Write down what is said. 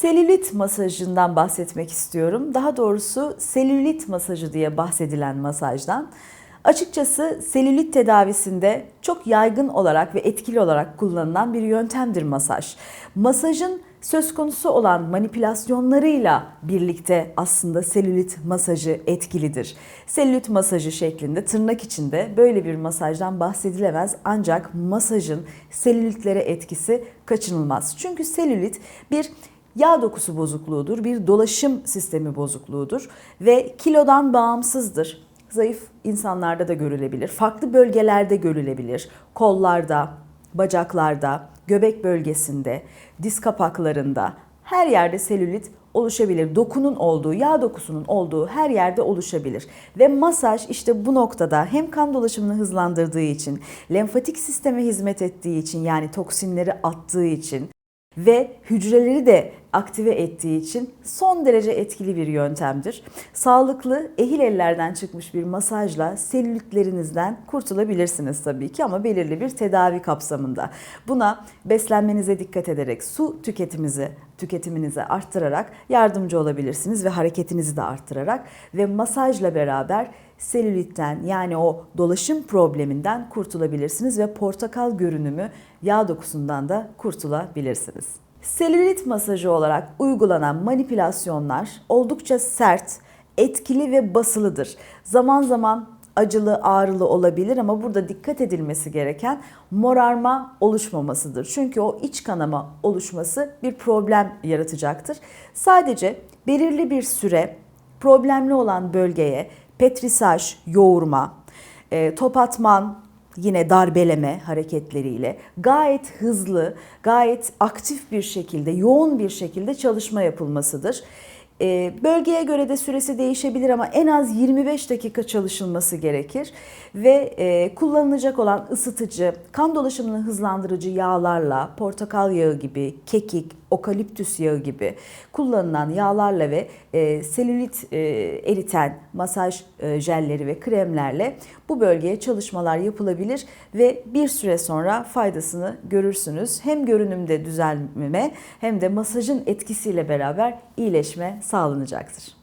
Selülit masajından bahsetmek istiyorum. Daha doğrusu selülit masajı diye bahsedilen masajdan. Açıkçası selülit tedavisinde çok yaygın olarak ve etkili olarak kullanılan bir yöntemdir masaj. Masajın söz konusu olan manipülasyonlarıyla birlikte aslında selülit masajı etkilidir. Selülit masajı şeklinde tırnak içinde böyle bir masajdan bahsedilemez ancak masajın selülitlere etkisi kaçınılmaz. Çünkü selülit bir yağ dokusu bozukluğudur, bir dolaşım sistemi bozukluğudur ve kilodan bağımsızdır. Zayıf insanlarda da görülebilir, farklı bölgelerde görülebilir. Kollarda, bacaklarda, göbek bölgesinde, diz kapaklarında her yerde selülit oluşabilir. Dokunun olduğu, yağ dokusunun olduğu her yerde oluşabilir. Ve masaj işte bu noktada hem kan dolaşımını hızlandırdığı için, lenfatik sisteme hizmet ettiği için yani toksinleri attığı için ve hücreleri de aktive ettiği için son derece etkili bir yöntemdir. Sağlıklı, ehil ellerden çıkmış bir masajla selülitlerinizden kurtulabilirsiniz tabii ki ama belirli bir tedavi kapsamında. Buna beslenmenize dikkat ederek, su tüketiminizi tüketiminizi arttırarak yardımcı olabilirsiniz ve hareketinizi de arttırarak ve masajla beraber selülitten yani o dolaşım probleminden kurtulabilirsiniz ve portakal görünümü yağ dokusundan da kurtulabilirsiniz. Selülit masajı olarak uygulanan manipülasyonlar oldukça sert, etkili ve basılıdır. Zaman zaman acılı, ağrılı olabilir ama burada dikkat edilmesi gereken morarma oluşmamasıdır. Çünkü o iç kanama oluşması bir problem yaratacaktır. Sadece belirli bir süre problemli olan bölgeye petrisaj, yoğurma, e, top atman, yine darbeleme hareketleriyle gayet hızlı, gayet aktif bir şekilde, yoğun bir şekilde çalışma yapılmasıdır. E, bölgeye göre de süresi değişebilir ama en az 25 dakika çalışılması gerekir ve e, kullanılacak olan ısıtıcı, kan dolaşımını hızlandırıcı yağlarla, portakal yağı gibi, kekik, okaliptüs yağı gibi kullanılan yağlarla ve e, selülit e, eriten masaj jelleri ve kremlerle bu bölgeye çalışmalar yapılabilir ve bir süre sonra faydasını görürsünüz. Hem görünümde düzelme hem de masajın etkisiyle beraber iyileşme sağlanacaktır.